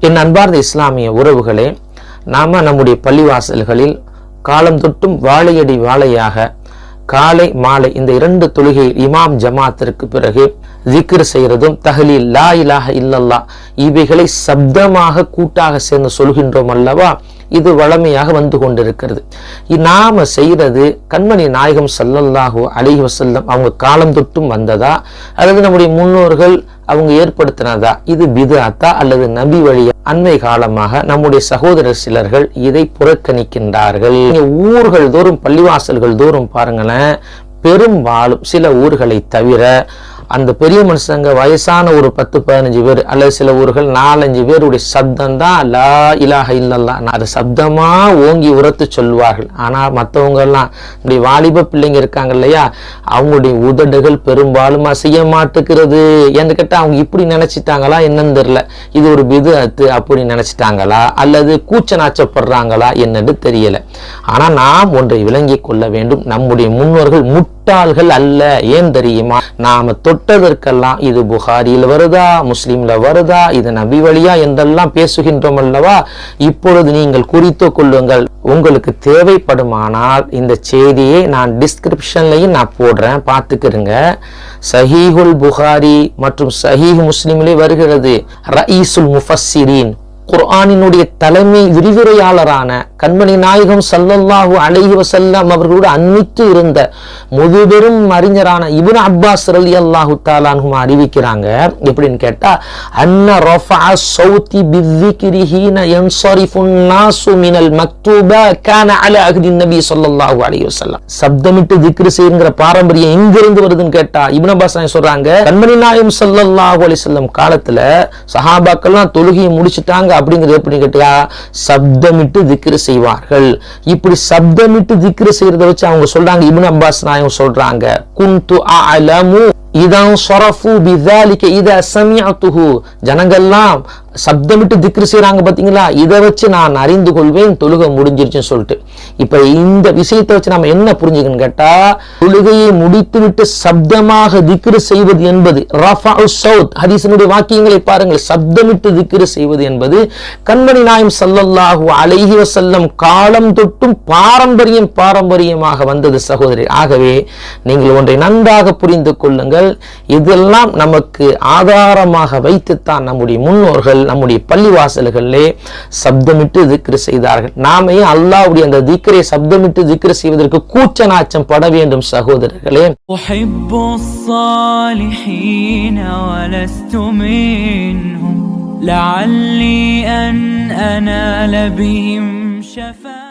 என் அன்பார்ந்த இஸ்லாமிய உறவுகளே நாம நம்முடைய பள்ளிவாசல்களில் காலம் தொட்டும் வாழையடி வாழையாக காலை மாலை இந்த இரண்டு தொழுகையில் இமாம் ஜமாத்திற்கு பிறகு ஜிக்ர் செய்யறதும் தஹலீல் லா இலாக இல்லல்லா இவைகளை சப்தமாக கூட்டாக சேர்ந்து சொல்கின்றோம் அல்லவா? இது வளமையாக வந்து கொண்டிருக்கிறது. நாம் நாம செய்யறது கண்மணி நாயகம் ஸல்லல்லாஹு அலைஹி வசல்லம் அவங்க காலம் தொட்டும் வந்ததா? அல்லது நம்முடைய முன்னோர்கள் அவங்க ஏற்படுத்தினதா? இது பிதாத்தா அல்லது நபி வழியா அண்மை காலமாக நம்முடைய சகோதரர் சிலர்கள் இதை புறக்கணிக்கின்றார்கள். ஊர்கள் தோறும் பள்ளிவாசல்கள் தோறும் பாருங்களேன் பெரும்பாலும் சில ஊர்களை தவிர அந்த பெரிய மனுஷங்க வயசான ஒரு பத்து பதினஞ்சு பேர் அல்லது சில ஊர்கள் நாலஞ்சு பேருடைய சப்தம் தான் லா இலாக இல்லல்லா அது சப்தமா ஓங்கி உரத்து சொல்வார்கள். ஆனால் மற்றவங்கெல்லாம் இப்படி வாலிப பிள்ளைங்க இருக்காங்க இல்லையா அவங்களுடைய உதடுகள் பெரும்பாலும் அசைய மாட்டுக்கிறது என்று கேட்டால் அவங்க இப்படி நினைச்சிட்டாங்களா என்னன்னு தெரியல. இது ஒரு பிது அத்து அப்படி நினைச்சிட்டாங்களா அல்லது கூச்ச நாச்சப்படுறாங்களா என்னன்னு தெரியல. ஆனால் நாம் ஒன்றை விளங்கி கொள்ள வேண்டும். நம்முடைய முன்னோர்கள் முட்டாள்கள் அல்ல. ஏன் தெரியுமா? நாம தொட்டதற்கெல்லாம் இது புகாரியில் வருதா? முஸ்லீம்ல வருதா? இது நபி வழியா என்றெல்லாம் பேசுகின்றோம் அல்லவா? இப்பொழுது நீங்கள் குறித்து கொள்ளுங்கள். உங்களுக்கு தேவைப்படுமானால் இந்த செய்தியை நான் டிஸ்கிரிப்ஷன்லையும் நான் போடுறேன். பார்த்துக்கிறேங்க சஹீஹுல் புகாரி மற்றும் சஹீஹ் முஸ்லீம்லேயே வருகிறது. ரயீசுல் முஃபஸ்ஸிரீன். குர்ஆனினுடைய தலைமை விரிவுரையாளரான கண்மணி நாயகம் சல்லல்லாஹு அலைஹி வசல்லாம் அவர்களோடு அன்னித்து இருந்த முதுபெரும் அறிஞரான இப்னு அப்பாஸ் அலி அல்லாஹு தாலான்ஹும் அறிவிக்கிறாங்க. எப்படின்னு கேட்டா அன்ன ரஃபஅ ஸௌதி பிذிக்ரி ஹீன நாசு மினல் மக்தூபா கான அல அஹ்தி நபி ஸல்லல்லாஹு அலைஹி வஸல்லம். சப்தமிட்டு திக்ரு செய்யுங்கிற பாரம்பரியம் எங்கிருந்து வருதுன்னு கேட்டா இப்னு அப்பாஸ் சொல்றாங்க கண்மணி நாயகம் ஸல்லல்லாஹு அலி வஸல்லம் காலத்துல சஹாபாக்கள்லாம் தொழுகையை முடிச்சிட்டாங்க அப்படிங்கிறது எப்படி கேட்டியா? சப்தமிட்டு திக்ரு செய்வார்கள். இப்படி சப்தமிட்டு திக்ரு செய்யறத வச்சு அவங்க சொல்றாங்க இப்னு அப்பாஸ் நாயகம் சொல்றாங்க குந்து அலமு இதான் சொரஃபு பிதாலிக்க இத சமியத்துஹு ஜனங்கள்லாம் சப்தமிட்டு திக்ரு செய்கிறாங்க பாத்தீங்களா? இதை வச்சு நான் அறிந்து கொள்வேன் தொழுகை முடிஞ்சிருச்சுன்னு சொல்லிட்டு. இப்ப இந்த விஷயத்தை வச்சு நம்ம என்ன புரிஞ்சுக்கணும் கேட்டா தொழுகையை முடித்துவிட்டு சப்தமாக திக்ரு செய்வது என்பது ரஃபா சவுத் ஹதீசனுடைய வாக்கியங்களை பாருங்கள். சப்தமிட்டு திக்ரு செய்வது என்பது கண்மணி நாயம் சல்லல்லாஹு அலைஹி வசல்லம் காலம் தொட்டும் பாரம்பரியம் பாரம்பரியமாக வந்தது சகோதரி ஆகவே நீங்கள் ஒன்றை நன்றாக புரிந்து கொள்ளுங்கள். இதெல்லாம் நமக்கு ஆதாரமாக வைத்துத்தான் நம்முடைய முன்னோர்கள் நம்முடைய பள்ளிவாசல்களிலே சப்தமிட்டு திக்ரு செய்தார்கள் நாமே அல்லாஹ்வுடைய அந்த திக்ரை சப்தமிட்டு திக்ரு செய்வதற்கு கூச்ச நாச்சம் பட வேண்டும் சகோதரர்களே أحب الصالحين ولست منهم لعلي أن أنال بهم شفاعة